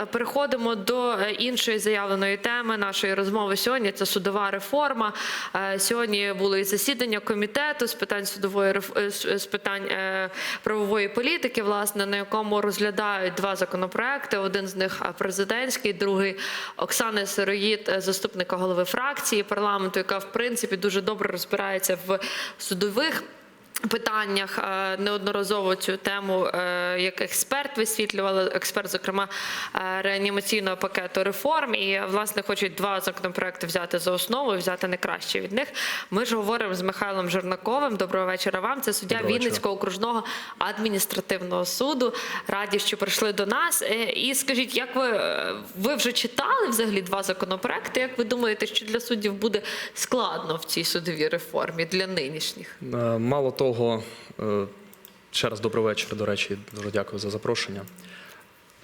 е, переходимо до е, іншої заявленої теми нашої розмови сьогодні. Це судова реформа. Е, Сьогодні було і засідання комітету з питань судової з- питань правової політики, власне, на якому розглядають два законопроекти. Один з них президентський, другий Оксани Сироїд, заступника голови фракції парламенту, яка в принципі дуже добре розбирається в судових. Питаннях е, неодноразово цю тему е, як експерт висвітлювала експерт, зокрема е, реанімаційного пакету реформ. І власне хочуть два законопроекти взяти за основу і взяти найкраще від них. Ми ж говоримо з Михайлом Жернаковим. Доброго вечора вам. Це суддя Доброго вечора. Вінницького окружного адміністративного суду. Раді, що прийшли до нас. І скажіть, як ви, ви вже читали взагалі два законопроекти? Як ви думаєте, що для суддів буде складно в цій судовій реформі для нинішніх? Мало того, е, ще раз добрий вечір, до речі, дуже дякую за запрошення.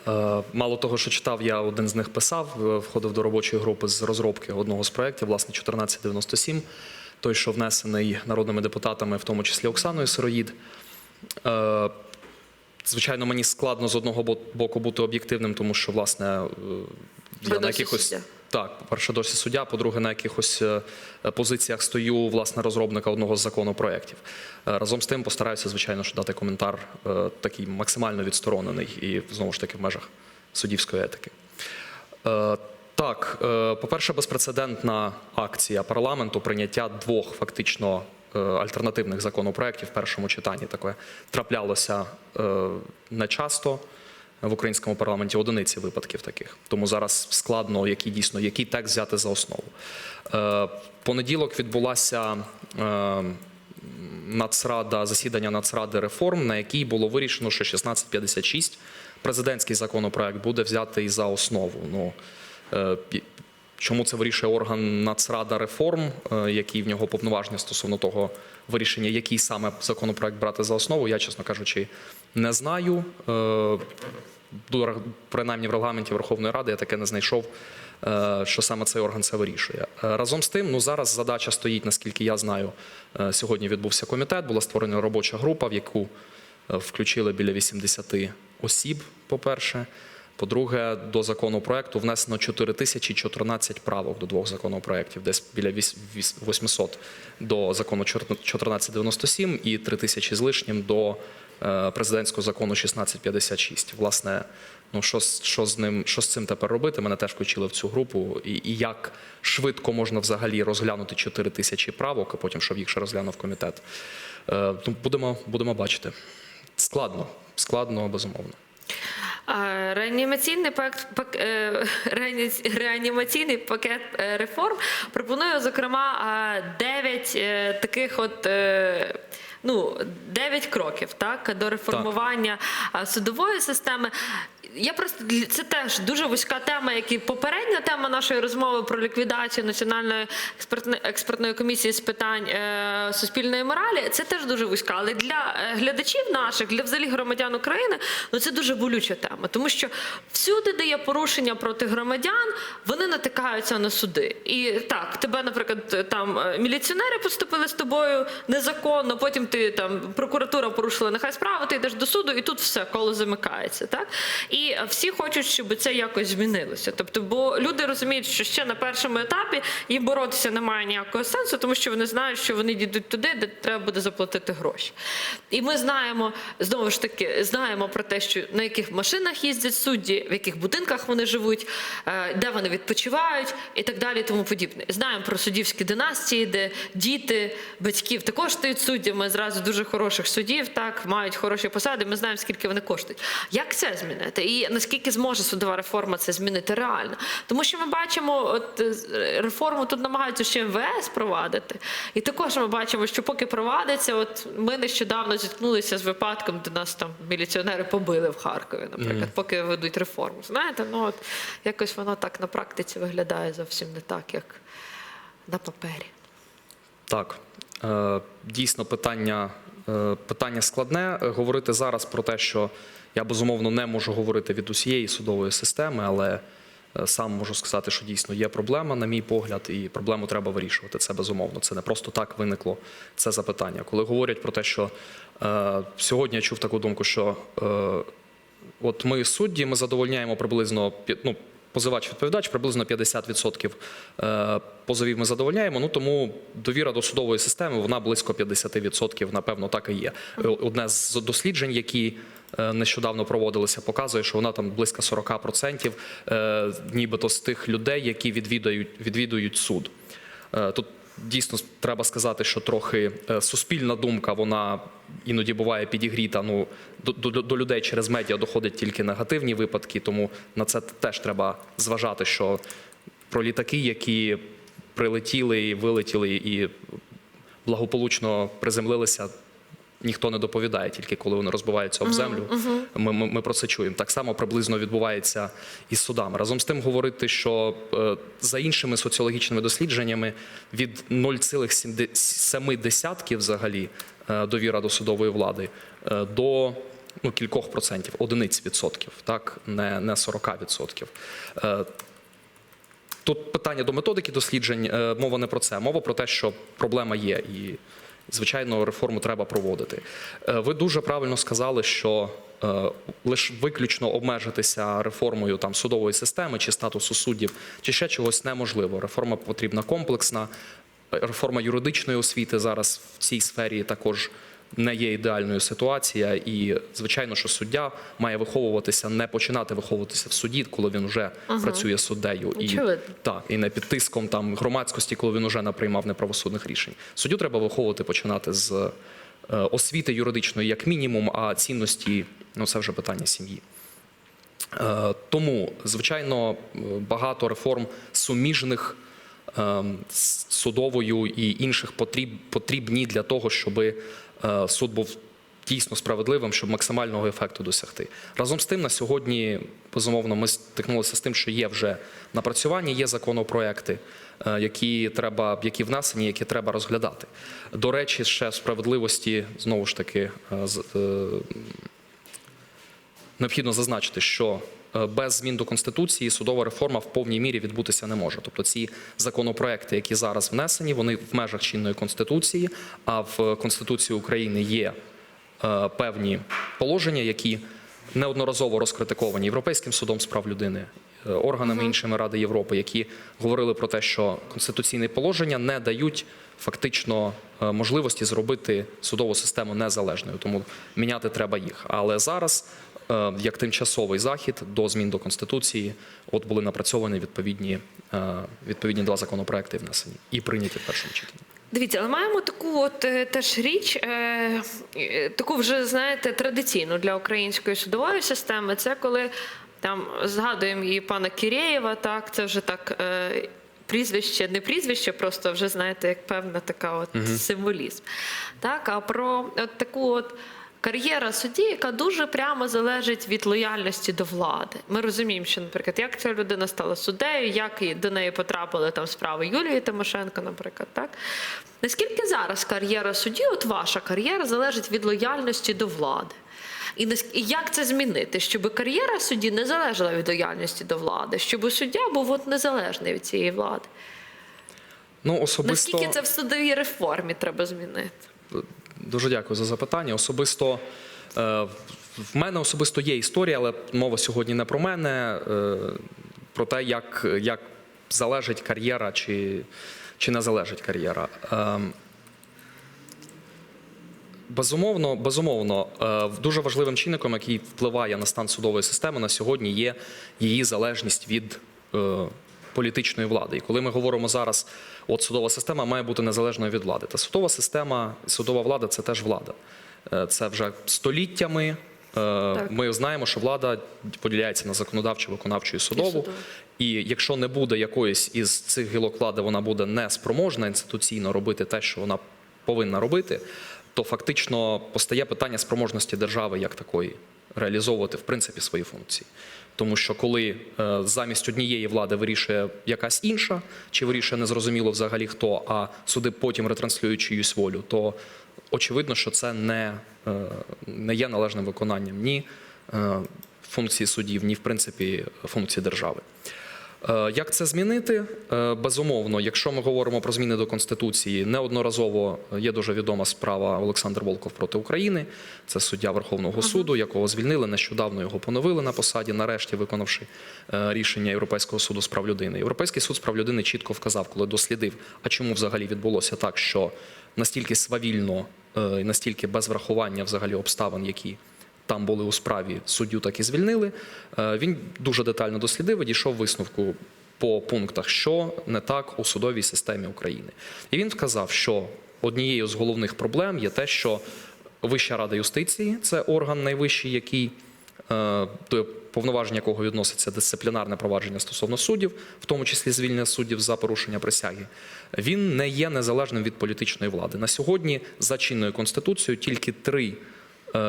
Е, Мало того, що читав, я один з них писав, е, входив до робочої групи з розробки одного з проєктів, власне, 1497, той, що внесений народними депутатами, в тому числі Оксаною Сироїд. Звичайно, мені складно з одного боку бути об'єктивним, тому що, власне, я на якихось так, по-перше, досі суддя, по-друге, на якихось е, позиціях стою власне розробника одного з законопроєктів. Е, Разом з тим постараюся, звичайно, що дати коментар е, такий максимально відсторонений і знову ж таки в межах суддівської етики. Так, по-перше, безпрецедентна акція парламенту прийняття двох фактично альтернативних законопроєктів в першому читанні. Таке траплялося е, не часто в українському парламенті одиниці випадків таких. Тому зараз складно, який дійсно який текст взяти за основу. Е, понеділок відбулася е, нацрада, засідання Нацради реформ, на якій було вирішено, що 1656 президентський законопроект буде взятий за основу. Ну, е, Чому це вирішує орган Нацрада реформ, е, які в нього повноваження стосовно того вирішення, який саме законопроект брати за основу, я, чесно кажучи, не знаю. Е, Принаймні в регламенті Верховної Ради я таке не знайшов, е, що саме цей орган це вирішує. Разом з тим, ну зараз задача стоїть, наскільки я знаю. Сьогодні відбувся комітет, була створена робоча група, в яку включили біля 80 осіб, по-перше. По-друге, до законопроекту внесено 4014 правок до двох законопроєктів, десь біля віс- віс- 800 до закону 1497 і 3000 з лишнім до е, президентського закону 1656. Власне, ну що, що з ним, що з цим тепер робити? Мене теж включили в цю групу. І, і як швидко можна взагалі розглянути 4 тисячі правок, а потім щоб їх ще розглянув комітет. Е, ну, будемо, будемо бачити. Складно, складно, безумовно. А, Реанімаційний пак, пак, е, реанімаційний пакет е, реформ пропонує, зокрема, 9 таких от. е, Ну, 9 кроків так до реформування так. судової системи. Я просто це теж дуже вузька тема, як і попередня тема нашої розмови про ліквідацію національної експертної експертної комісії з питань е, суспільної моралі. Це теж дуже вузька. Але для е, глядачів наших, для взагалі громадян України, ну це дуже болюча тема, тому що всюди, де є порушення проти громадян, вони натикаються на суди. І так, тебе, наприклад, там е, міліціонери поступили з тобою незаконно. Потім ти там прокуратура порушила нехай справу, ти йдеш до суду, і тут все коло замикається. Так і всі хочуть, щоб це якось змінилося. Тобто, бо люди розуміють, що ще на першому етапі їм боротися немає ніякого сенсу, тому що вони знають, що вони дійдуть туди, де треба буде заплатити гроші. І ми знаємо знову ж таки, знаємо про те, що на яких машинах їздять судді, в яких будинках вони живуть, е, де вони відпочивають і так далі, тому подібне. Знаємо про суддівські династії, де діти батьків також стають суддями зразу дуже хороших суддів, так мають хороші посади. Ми знаємо, скільки вони коштують. Як це змінити? І наскільки зможе судова реформа це змінити реально? Тому що ми бачимо, от е, реформу тут намагаються ще МВС провадити. І також ми бачимо, що поки провадиться, от ми нещодавно зіткнулися з випадком, де нас там міліціонери побили в Харкові, наприклад, поки ведуть реформу. Знаєте, ну от якось воно так на практиці виглядає зовсім не так, як на папері. Так, е, дійсно питання, е, питання складне. Е, Говорити зараз про те, що я безумовно не можу говорити від усієї судової системи, але сам можу сказати, що дійсно є проблема, на мій погляд, і проблему треба вирішувати. Це безумовно. Це не просто так виникло це запитання. Коли говорять про те, що сьогодні я чув таку думку, що От ми судді, ми задовольняємо приблизно ну, позивач відповідач, приблизно 50% е, позовів ми задовольняємо. Ну тому довіра до судової системи вона близько 50%, напевно, так і є. Е, Одне з досліджень, які е, нещодавно проводилися, показує, що вона там близько 40%, е, нібито з тих людей, які відвідують, відвідують суд. Тут дійсно треба сказати, що трохи е, суспільна думка, вона іноді буває підігріта. Ну до, до, до людей через медіа доходять тільки негативні випадки, тому на це теж треба зважати, що про літаки, які прилетіли і вилетіли, і благополучно приземлилися. Ніхто не доповідає, тільки коли вони розбиваються об землю. Ми, ми, ми про це чуємо. Так само приблизно відбувається із судами. Разом з тим говорити, що е, за іншими соціологічними дослідженнями від 0,7 взагалі е, довіра до судової влади е, до ну, кількох процентів, одиниць відсотків, так не, не 40 відсотків. Тут питання до методики досліджень. Мова не про це. Мова про те, що проблема є, і звичайно реформу треба проводити. Е, Ви дуже правильно сказали, що лише виключно обмежитися реформою там судової системи чи статусу суддів, чи ще чогось неможливо. Реформа потрібна комплексна. Реформа юридичної освіти зараз в цій сфері також не є ідеальною ситуація, і звичайно, що суддя має виховуватися, не починати виховуватися в суді, коли він вже працює суддею, і Очевидно. так і не під тиском там громадськості, коли він уже наприймав неправосудних рішень. Суддю треба виховувати починати з е, освіти юридичної, як мінімум, а цінності ну це вже питання сім'ї. Е, Тому, звичайно, е, багато реформ суміжних е, судовою і інших потріб, потрібні для того, щоб суд був дійсно справедливим, щоб максимального ефекту досягти. Разом з тим, на сьогодні, безумовно, ми стикнулися з тим, що є вже напрацювання, є законопроекти, е, які треба, які внесені, які треба розглядати. До речі, ще справедливості знову ж таки е, е, необхідно зазначити, що е, без змін до конституції судова реформа в повній мірі відбутися не може. Тобто ці законопроекти, які зараз внесені, вони в межах чинної конституції. А в конституції України є е, певні положення, які неодноразово розкритиковані Європейським судом з прав людини. е, Органами іншими Ради Європи, які говорили про те, що конституційні положення не дають фактично е, можливості зробити судову систему незалежною, тому міняти треба їх. Але зараз, е, як тимчасовий захід до змін до конституції, от були напрацьовані відповідні, е, відповідні два законопроекти внесені і прийняті в першому читанні. Дивіться, але маємо таку от е, теж річ, е, е, таку вже знаєте традиційну для української судової системи. Це коли там згадуємо і пана Кірєєва, так це вже так. Е, Прізвище, не прізвище, просто вже знаєте, як певна така от символізм. Так, а про от таку от кар'єра судді, яка дуже прямо залежить від лояльності до влади. Ми розуміємо, що, наприклад, як ця людина стала суддею, як до неї потрапили там справи Юлії Тимошенко, наприклад, так наскільки зараз кар'єра судді, от ваша кар'єра, залежить від лояльності до влади? І як це змінити, щоб кар'єра судді не залежала від лояльності до влади, щоб суддя був от незалежний від цієї влади? Ну особисто Наскільки це в судовій реформі треба змінити? Дуже дякую за запитання. Особисто е, в мене особисто є історія, але мова сьогодні не про мене, е, про те, як, як залежить кар'єра чи, чи не залежить кар'єра. Ем, Безумовно, безумовно, е, дуже важливим чинником, який впливає на стан судової системи на сьогодні, є її залежність від е, політичної влади. І коли ми говоримо зараз, от судова система має бути незалежною від влади. Та судова система, судова влада це теж влада. Е, Це вже століттями. е, Ми знаємо, що влада поділяється на законодавчу, виконавчу і судову. судову. І якщо не буде якоїсь із цих гілок влади, вона буде неспроможна інституційно робити те, що вона повинна робити, то фактично постає питання спроможності держави як такої реалізовувати в принципі свої функції. Тому що коли е, замість однієї влади вирішує якась інша, чи вирішує незрозуміло взагалі хто, а суди потім ретранслюють чиюсь волю, то очевидно, що це не, е, не є належним виконанням ні е, функції суддів, ні в принципі функції держави. Е, Як це змінити? Е, Безумовно, якщо ми говоримо про зміни до конституції, неодноразово є дуже відома справа Олександр Волков проти України. Це суддя Верховного суду, якого звільнили нещодавно його поновили на посаді, нарешті виконавши е, рішення Європейського суду з прав людини. Європейський суд з прав людини чітко вказав, коли дослідив, а чому взагалі відбулося так, що настільки свавільно і настільки без врахування взагалі обставин, які там були у справі, суддю так і звільнили. Е, Він дуже детально дослідив і дійшов висновку по пунктах, що не так у судовій системі України. І він вказав, що однією з головних проблем є те, що Вища рада юстиції це орган найвищий, який е, до повноваження якого відноситься дисциплінарне провадження стосовно суддів, в тому числі звільнення суддів за порушення присяги, він не є незалежним від політичної влади. На сьогодні за чинною конституцією тільки три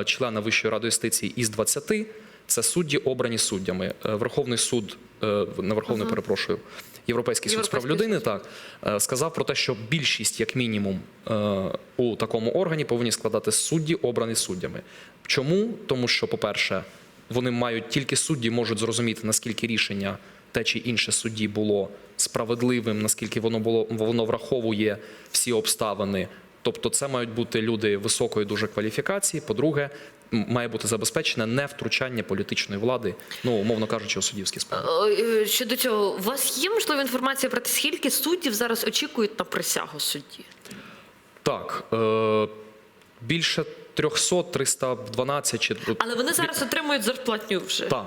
члена Вищої ради юстиції із 20 – це судді, обрані суддями. Е, Верховний суд, е, не Верховний, перепрошую, Європейський суд з прав людини так е, сказав про те, що більшість, як мінімум, е, у такому органі повинні складати судді, обрані суддями. Чому? Тому що, по-перше, вони мають тільки судді можуть зрозуміти, наскільки рішення те чи інше судді було справедливим, наскільки воно було воно враховує всі обставини. Тобто, це мають бути люди високої дуже кваліфікації. По-друге, має бути забезпечене невтручання політичної влади, ну умовно кажучи, у суддівські справи. Е, Щодо цього, у вас є можливо інформація про те, скільки суддів зараз очікують на присягу судді? Так, е, більше 300, 312 чи Але вони зараз отримують зарплатню вже, так,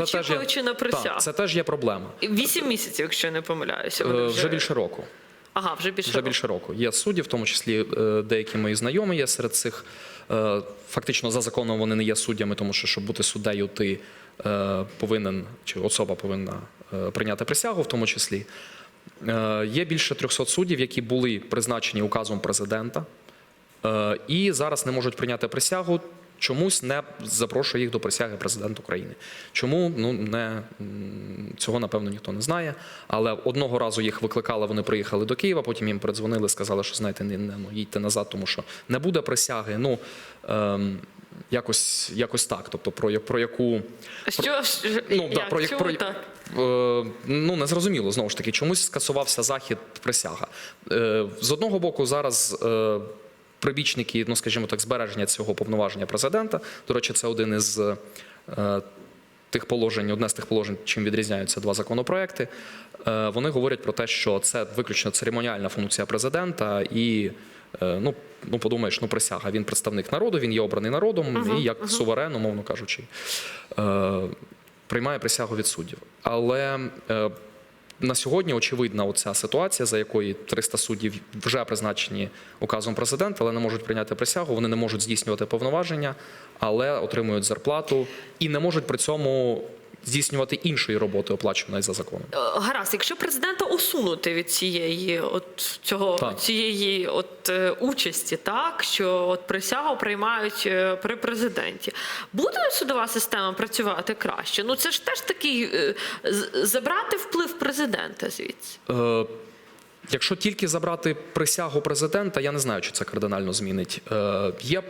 очікуючи на присягу. так, це теж є проблема. Вісім місяців, якщо я не помиляюся. Е, вони Вже більше року. Ага, вже більше. Вже року. більше року. Є судді, в тому числі е, деякі мої знайомі є серед цих. Е, Фактично, за законом вони не є суддями, тому що щоб бути суддею, ти е, повинен чи особа повинна прийняти присягу, в тому числі. Є більше 300 суддів, які були призначені указом президента, і зараз не можуть прийняти присягу. Чомусь не запрошує їх до присяги президент України. Чому ну не цього напевно ніхто не знає. Але одного разу їх викликали, вони приїхали до Києва. Потім їм передзвонили, сказали, що знаєте, не, не ну, їдьте назад, тому що не буде присяги. Ну ем, якось, якось так. Тобто, про, про яку Що ж, Ну, да, як? про Чому про- так? Е, ну незрозуміло знову ж таки, чомусь скасувався захід присяга. Е, з одного боку, зараз. Прибічники, ну скажімо так, збереження цього повноваження президента. До речі, це один із е, тих положень, одне з тих положень, чим відрізняються два законопроекти. Е, вони говорять про те, що це виключно церемоніальна функція президента, і е, ну, ну подумаєш, ну присяга. Він представник народу, він є обраний народом, і як суверен, умовно кажучи, е, приймає присягу від суддів. Але е, на сьогодні очевидна оця ситуація, за якої 300 суддів вже призначені указом президента, але не можуть прийняти присягу. Вони не можуть здійснювати повноваження, але отримують зарплату і не можуть при цьому здійснювати іншої роботи, оплачуваної за законом. Е, Гаразд, якщо президента усунути від цієї от цього Так. цієї от е, участі, так що от присягу приймають е, при президенті, буде судова система працювати краще? Ну це ж теж такий забрати вплив президента звідси. Е, Якщо тільки забрати присягу президента, я не знаю, чи це кардинально змінить. Е, Є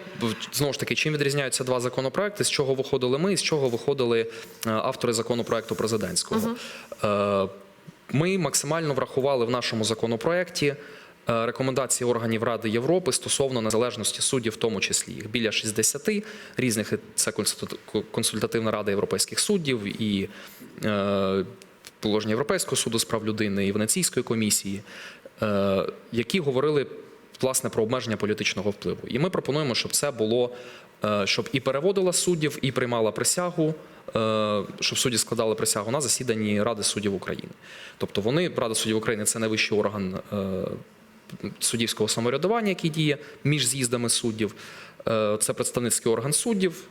знову ж таки, чим відрізняються два законопроекти, з чого виходили ми, і з чого виходили е, автори законопроекту президентського. Е, Ми максимально врахували в нашому законопроекті е, рекомендації органів Ради Європи стосовно незалежності суддів, в тому числі їх біля 60 різних. Це консультат- консультативна рада європейських суддів і е, положення Європейського суду з прав людини і Венеційської комісії, е, які говорили власне про обмеження політичного впливу. І ми пропонуємо, щоб це було, е, щоб і переводила суддів, і приймала присягу, е, щоб судді складали присягу на засіданні Ради суддів України. Тобто вони, Рада суддів України, це найвищий орган суддівського самоврядування, який діє між з'їздами суддів. Це представницький орган суддів.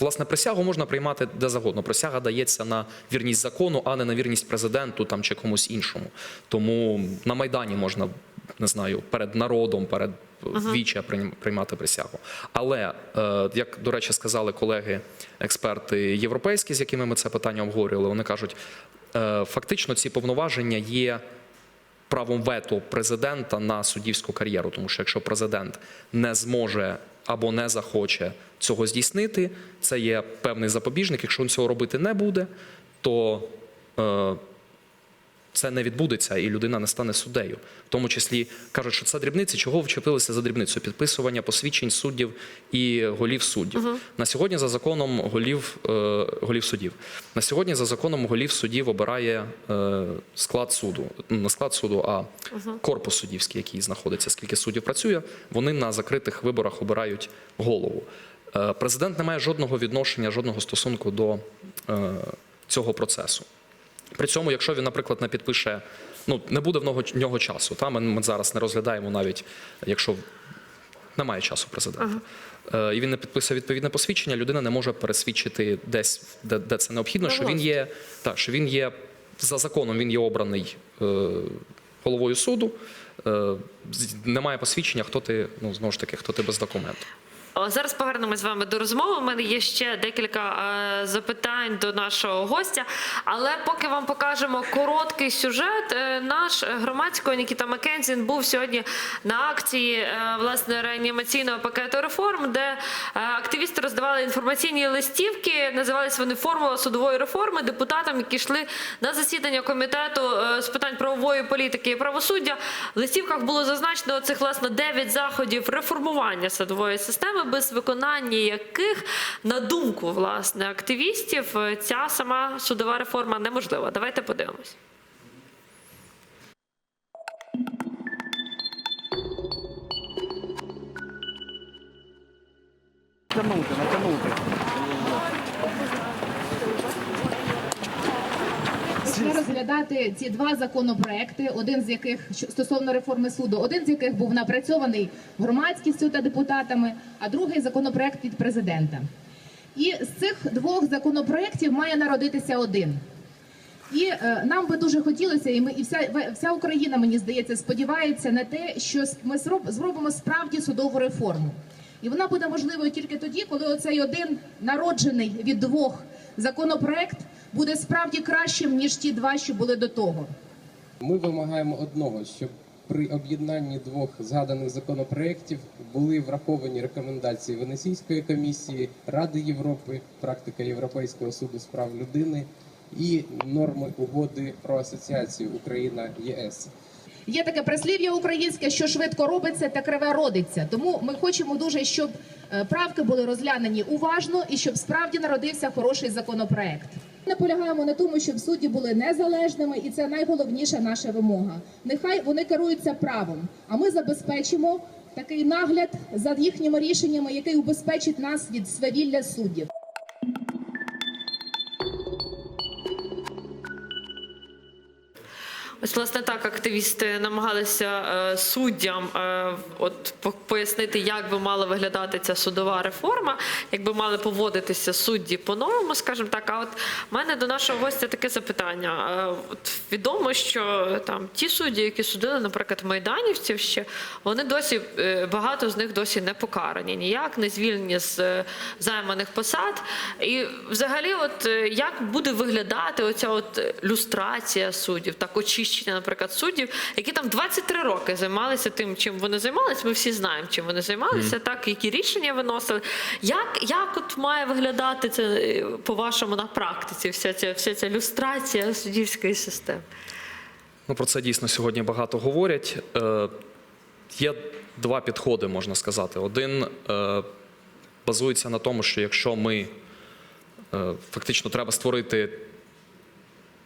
Власне, присягу можна приймати де завгодно. Присяга дається на вірність закону, а не на вірність президенту там чи комусь іншому. Тому на майдані можна не знаю перед народом, перед віча прийм- приймати присягу. Але е, як до речі сказали колеги, експерти європейські, з якими ми це питання обговорювали, вони кажуть, е, фактично ці повноваження є правом вето президента на суддівську кар'єру, тому що якщо президент не зможе або не захоче цього здійснити, це є певний запобіжник. Якщо він цього робити не буде, то е, це не відбудеться, і людина не стане суддею. В тому числі кажуть, що це дрібниці. Чого вчепилися за дрібницю? Підписування посвідчень суддів і голів суддів. На сьогодні за законом голів, е, голів суддів. На сьогодні за законом голів суддів обирає е, склад суду. Не склад суду, а корпус суддівський, який знаходиться. Скільки суддів працює, вони на закритих виборах обирають голову. Е, Президент не має жодного відношення, жодного стосунку до е, цього процесу. При цьому, якщо він, наприклад, не підпише, ну не буде в нього, часу. Та ми, ми зараз не розглядаємо навіть, якщо немає часу президента. Е, І він не підписує відповідне посвідчення, людина не може пересвідчити десь, де, де це необхідно, що він є, так, що він є за законом, він є обраний е, головою суду. Е, немає посвідчення, хто ти, ну знову ж таки, хто ти без документу. Зараз повернемось з вами до розмови. У мене є ще декілька е, запитань до нашого гостя. Але поки вам покажемо короткий сюжет, е, наш громадський Нікіта Маккензін був сьогодні на акції е, власне реанімаційного пакету реформ, де активісти роздавали інформаційні листівки. Називались вони формула судової реформи депутатам, які йшли на засідання комітету з питань правової політики і правосуддя. В листівках було зазначено цих власне 9 заходів реформування судової системи, без виконання яких, на думку власне активістів, ця сама судова реформа неможлива. Давайте подивимось. Розглядати ці два законопроекти, один з яких стосовно реформи суду, один з яких був напрацьований громадськістю та депутатами, а другий законопроект від президента. І з цих двох законопроєктів має народитися один. І е, нам би дуже хотілося, і ми і вся вся Україна, мені здається, сподівається на те, що ми зроб- зробимо справді судову реформу. І вона буде можливою тільки тоді, коли оцей один народжений від двох законопроект буде справді кращим ніж ті два, що були до того. Ми вимагаємо одного, щоб при об'єднанні двох згаданих законопроєктів були враховані рекомендації Венеційської комісії, Ради Європи, практика Європейського суду з прав людини і норми угоди про асоціацію Україна ЄС. Є таке прислів'я українське, що швидко робиться, та криве родиться. Тому ми хочемо дуже, щоб е, правки були розглянені уважно і щоб справді народився хороший законопроект. Наполягаємо на тому, щоб судді були незалежними, і це найголовніша наша вимога. Нехай вони керуються правом, а ми забезпечимо такий нагляд за їхніми рішеннями, який убезпечить нас від свавілля суддів. Ось, власне, так активісти намагалися е, суддям е, от пояснити, як би мала виглядати ця судова реформа, як би мали поводитися судді по-новому, скажімо так. А от в мене до нашого гостя таке запитання. Е, от відомо, що там ті судді, які судили, наприклад, майданівців ще, вони досі багато з них досі не покарані, ніяк не звільнені з займаних посад. І взагалі, от як буде виглядати оця от люстрація суддів, так очищення, наприклад, суддів, які там 23 роки займалися тим, чим вони займалися. Ми всі знаємо, чим вони займалися, так які рішення виносили. Як, як от має виглядати це е, по-вашому на практиці? Вся ця вся ця люстрація суддівської системи? Ну, про це дійсно сьогодні багато говорять. Е, є два підходи, можна сказати. Один е, базується на тому, що якщо ми е, фактично треба створити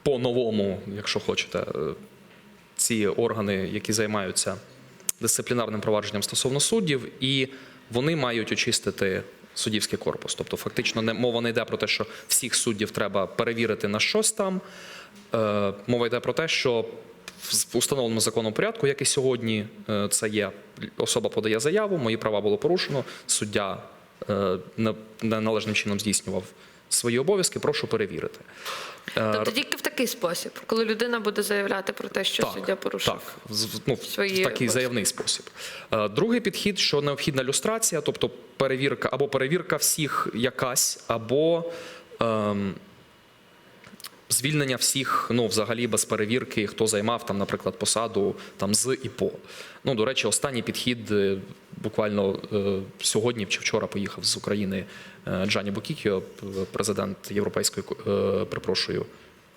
по-новому, якщо хочете, е, ці органи, які займаються дисциплінарним провадженням стосовно суддів, і вони мають очистити суддівський корпус. Тобто, фактично, не мова не йде про те, що всіх суддів треба перевірити на щось там. Е, мова йде про те, що в установленому законом порядку, як і сьогодні, е, це є особа подає заяву, мої права було порушено, суддя не- неналежним чином здійснював свої обов'язки, прошу перевірити. Е, Тобто тільки в такий спосіб, коли людина буде заявляти про те, що суддя порушив. Так, ну, в свої такий обов'язки. заявний спосіб. Е, Другий підхід, що необхідна люстрація, тобто перевірка або перевірка всіх якась, або ем, звільнення всіх, ну, взагалі без перевірки, хто займав там, наприклад, посаду там з і по. Ну, до речі, останній підхід е, буквально е, сьогодні чи вчора поїхав з України е, Джані Букікіо, президент Європейської ко- перепрошую.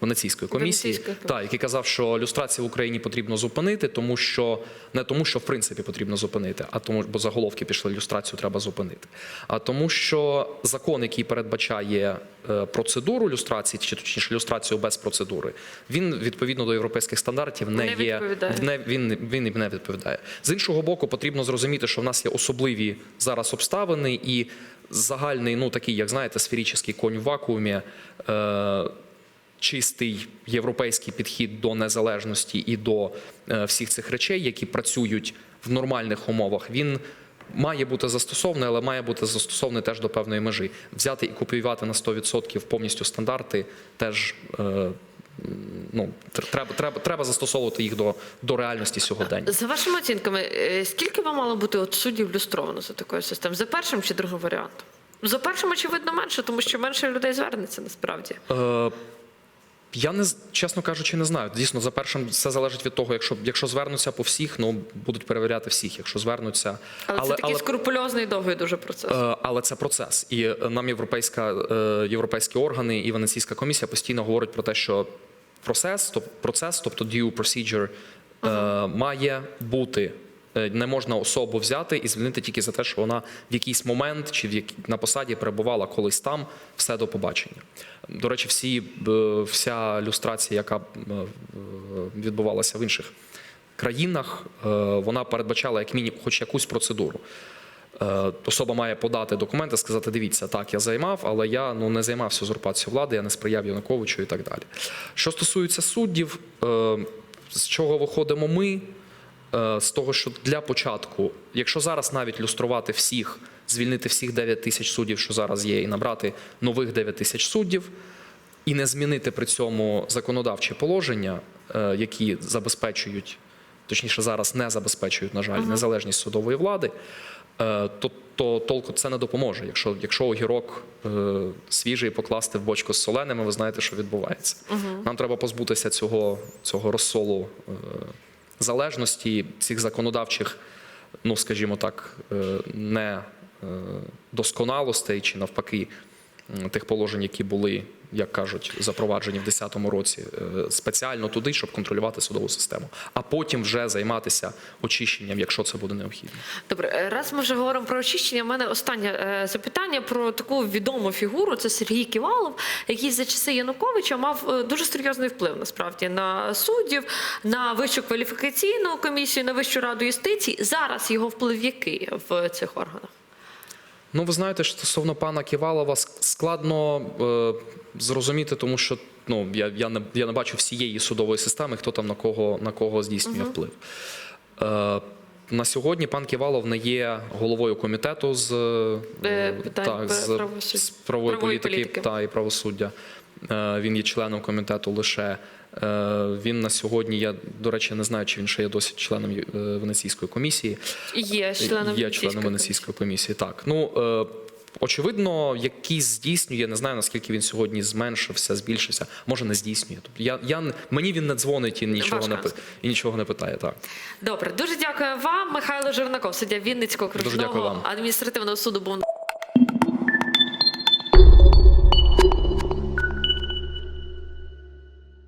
Венеційської комісії, Венеційської та, який казав, що люстрацію в Україні потрібно зупинити, тому що не тому, що в принципі потрібно зупинити, а тому, бо заголовки пішли люстрацію треба зупинити. А тому, що закон, який передбачає е, процедуру люстрації, чи точніше люстрацію без процедури, він відповідно до європейських стандартів не, Не є не він, він не відповідає. З іншого боку, потрібно зрозуміти, що в нас є особливі зараз обставини і загальний, ну такий, як знаєте, сферічний конь в вакуумі. Е, чистий європейський підхід до незалежності і до е, всіх цих речей, які працюють в нормальних умовах, він має бути застосований, але має бути застосований теж до певної межі. Взяти і копіювати на 100% повністю стандарти теж. е, Ну, треба, треба, треба застосовувати їх до, до реальності сьогодення. За вашими оцінками, е, скільки би мало бути от суддів люстровано за такою системою? За першим чи другим варіантом? За першим, очевидно, менше, тому що менше людей звернеться насправді. Е, я не чесно кажучи, не знаю. Дійсно, за першим все залежить від того, якщо, якщо звернуться по всіх, ну будуть перевіряти всіх. Якщо звернуться, Але, це такий скрупульозний довгий дуже процес. Е, Але це процес, і е, нам європейська е, європейські органи і Венеційська комісія постійно говорять про те, що процес, тоб- процес, тобто due procedure, е, має бути. Не можна особу взяти і звільнити тільки за те, що вона в якийсь момент чи в якій на посаді перебувала колись там. Все до побачення. До речі, всі е, вся люстрація, яка е, відбувалася в інших країнах, е, вона передбачала як мінімум хоч якусь процедуру. Особа має подати документи, сказати: дивіться, так, я займав, але я ну не займався узурпацією влади, я не сприяв Януковичу і так далі. Що стосується суддів, з чого виходимо ми? З того, що для початку, якщо зараз навіть люструвати всіх, звільнити всіх 9 тисяч суддів, що зараз є, і набрати нових 9 тисяч суддів, і не змінити при цьому законодавчі положення, е, які забезпечують, точніше зараз не забезпечують, на жаль, незалежність судової влади, е, то, то толку це не допоможе. Якщо, якщо огірок е, свіжий покласти в бочку з соленими, ви знаєте, що відбувається. Нам треба позбутися цього, цього розсолу е, залежності, цих законодавчих, ну скажімо так, е, не досконалостей чи навпаки тих положень, які були, як кажуть, запроваджені в 2010 році, е, спеціально туди, щоб контролювати судову систему, а потім вже займатися очищенням, якщо це буде необхідно. Добре, е, раз ми вже говоримо про очищення, в мене останнє е, запитання про таку відому фігуру. Це Сергій Ківалов, який за часи Януковича мав е, дуже серйозний вплив насправді на суддів, на вищу кваліфікаційну комісію, на вищу раду юстиції. Зараз його вплив який в цих органах? Ну, ви знаєте, що стосовно пана Ківалова ск- складно е, зрозуміти, тому що ну, я, я, не, я не бачу всієї судової системи, хто там на кого, на кого здійснює вплив. Е, на сьогодні пан Ківалов не є головою комітету з, Е, питань та, з правової, Правової політики, політики. та і правосуддя. Е, він є членом комітету лише. Е, він на сьогодні, я, до речі, не знаю, чи він ще є досі членом е, Венеційської комісії. Є членом Є членом Венеційської комісії. Так ну очевидно, якийсь здійснює. Не знаю наскільки він сьогодні зменшився, збільшився. Може не здійснює. Тобто я, я мені він не дзвонить і нічого не Важко і нічого не питає. Так Добре, дуже дякую вам. Михайло Жернаков, суддя Вінницького окружного адміністративного суду був.